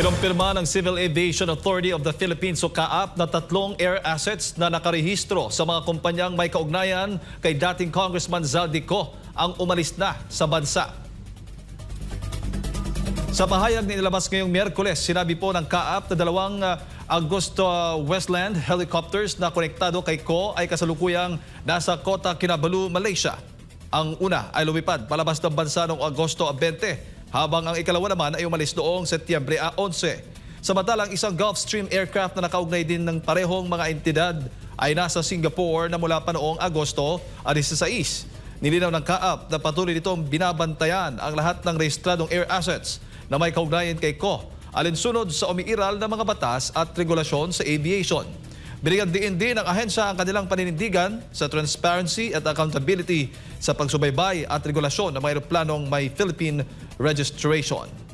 Kinumpirma ng Civil Aviation Authority of the Philippines o CAAP na tatlong air assets na nakarehistro sa mga kumpanyang may kaugnayan kay dating Congressman Zaldico ang umalis na sa bansa. Sa pahayag na inilabas ngayong Miyerkules, sinabi po ng CAAP na dalawang uh, Augusta Westland helicopters na konektado kay Co ay kasalukuyang nasa Kota Kinabalu, Malaysia. Ang una ay lumipad palabas ng bansa noong Agosto 20, habang ang ikalawa naman ay umalis noong Setyembre 11. Samantalang isang Gulfstream aircraft na nakaugnay din ng parehong mga entidad ay nasa Singapore na mula pa noong Agosto 16. Nilinaw ng CAAP na patuloy nitong binabantayan ang lahat ng rehistradong air assets na may kaugnayan kay Co alinsunod sa umiiral na mga batas at regulasyon sa aviation. Binigyan din din ng ahensya ang kanilang paninindigan sa transparency at accountability sa pagsubaybay at regulasyon ng mga aeroplanong may Philippine registration.